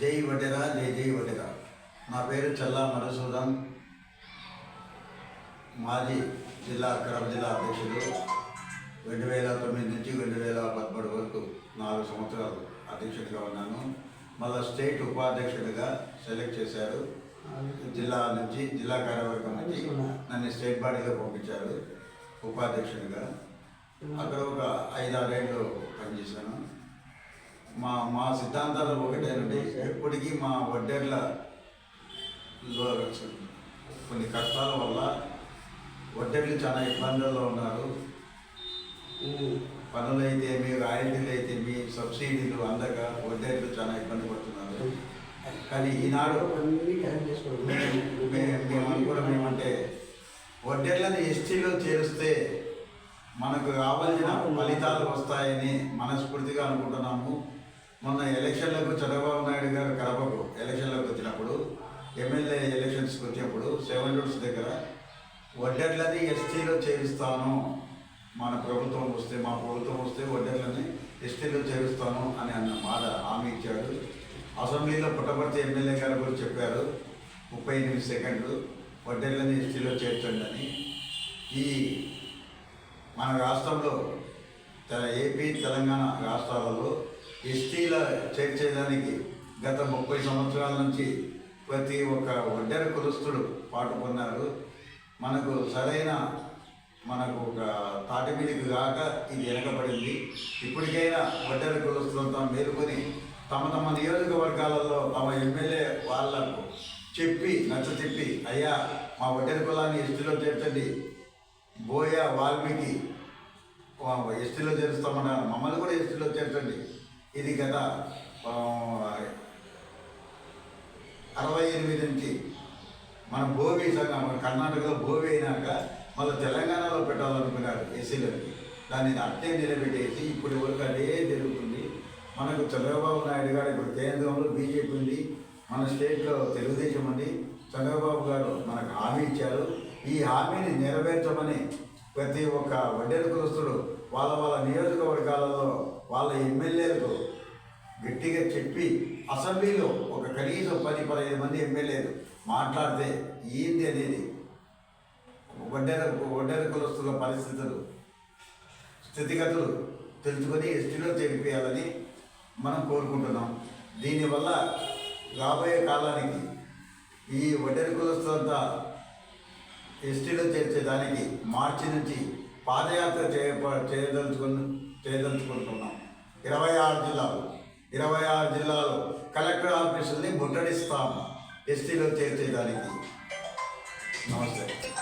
జై వడ్డెరా జై జై వడ్డెరా. నా పేరు చల్లా మధుసూదన్ మాజీ జిల్లా కడప జిల్లా అధ్యక్షుడు. రెండు వేల తొమ్మిది నుంచి రెండు వేల పదమూడు వరకు నాలుగు సంవత్సరాలు అధ్యక్షుడిగా ఉన్నాను. మళ్ళీ స్టేట్ ఉపాధ్యక్షుడిగా సెలెక్ట్ చేశారు. జిల్లా నుంచి జిల్లా కార్యవర్గం నుంచి నన్ను స్టేట్ బాడీగా పంపించారు ఉపాధ్యక్షుడిగా. అక్కడ ఒక ఐదారేళ్ళు పనిచేశాను. మా మా సిద్ధాంతాలు ఒకటేనండి. ఎప్పటికీ మా వడ్డేర్ల కొన్ని కష్టాల వల్ల వడ్డేర్లు చాలా ఇబ్బందుల్లో ఉన్నారు. పనులు అయితే మీ రాయల్టీలు అయితే మీ సబ్సిడీలు అందక వడ్డేర్లు చాలా ఇబ్బంది పడుతున్నారు. కానీ ఈనాడు మేము అనుకోవడం ఏమంటే వడ్డేర్లను ఎస్టీలో చేరిస్తే మనకు కావలసిన ఫలితాలు వస్తాయని మనస్ఫూర్తిగా అనుకుంటున్నాము. మొన్న ఎలక్షన్లకు చంద్రబాబు నాయుడు గారు కడపకు ఎలక్షన్లకు వచ్చినప్పుడు ఎమ్మెల్యే ఎలక్షన్స్కి వచ్చినప్పుడు సెవెన్ రూట్స్ దగ్గర వడ్డెట్లని ఎస్టీలో చేరుస్తాను మన ప్రభుత్వం వస్తే మా ప్రభుత్వం వస్తే వడ్డెట్లని ఎస్టీలో చేరుస్తాను అని అన్న మాట హామీ ఇచ్చాడు. అసెంబ్లీలో పుట్టపర్తి ఎమ్మెల్యే గారు కూడా చెప్పారు ముప్పై ఎనిమిది సెకండ్లు వడ్డెట్లని ఎస్టీలో చేర్చండి అని. ఈ మన రాష్ట్రంలో ఏపీ తెలంగాణ రాష్ట్రాలలో ఎస్టీల చేర్చేదానికి గత ముప్పై సంవత్సరాల నుంచి ప్రతి ఒక్క ఒడ్డెర కులస్తుడు పాటుపన్నారు మనకు సరైన మనకు ఒక తాటి మీదకి కాక ఇది వెనకబడింది ఇప్పటికైనా ఒడ్డెర కులస్తులంతా మేలుకొని తమ తమ నియోజకవర్గాలలో తమ ఎమ్మెల్యే వాళ్ళకు చెప్పి నచ్చ చెప్పి అయ్యా మా ఒడ్డెర కులాన్ని ఎస్టీలో చేర్చండి. బోయ వాల్మీకి ఎస్టీలో చేరుస్తామన్నారు. మమ్మల్ని కూడా ఎస్టీలో చేర్చండి. ఇది గత అరవై ఎనిమిది నుంచి మన భోవి సంఘం మన కర్ణాటకలో భోవి అయినాక మళ్ళీ తెలంగాణలో పెట్టాలనుకున్నారు ఎస్సీలకి దాన్ని అట్టే నిలబెట్టేసి ఇప్పటి వరకు అదే జరుగుతుంది. మనకు చంద్రబాబు నాయుడు గారు ఇప్పుడు కేంద్రంలో బీజేపీ ఉంది. మన స్టేట్లో తెలుగుదేశం ఉంది. చంద్రబాబు గారు మనకు హామీ ఇచ్చారు. ఈ హామీని నెరవేర్చమని ప్రతి ఒక్క వడ్డెల కులస్తుడు వాళ్ళ వాళ్ళ నియోజకవర్గాలలో వాళ్ళ ఎమ్మెల్యేలకు గట్టిగా చెప్పి అసెంబ్లీలో ఒక కనీసం పది పదిహేను మంది ఎమ్మెల్యేలు మాట్లాడితే ఏంది అనేది వడ్డెర వడ్డెర కులస్తుల పరిస్థితులు స్థితిగతులు తెలుసుకొని ఎస్టీలో చేరిపోయాలని మనం కోరుకుంటున్నాం. దీనివల్ల రాబోయే కాలానికి ఈ వడ్డెర కులస్తులంతా ఎస్టీలో చేర్చేదానికి మార్చి నుంచి పాదయాత్ర చేయ చేయదలుచుకుని చేయదలుచుకుంటున్నాం. ఇరవై ఆరు జిల్లాలు. ఇరవై ఆరు జిల్లాలు కలెక్టర్ ఆఫీసుల్ని ముట్టడిస్తాం. ఎస్టీలో చేర్చేదానికి. నమస్తే.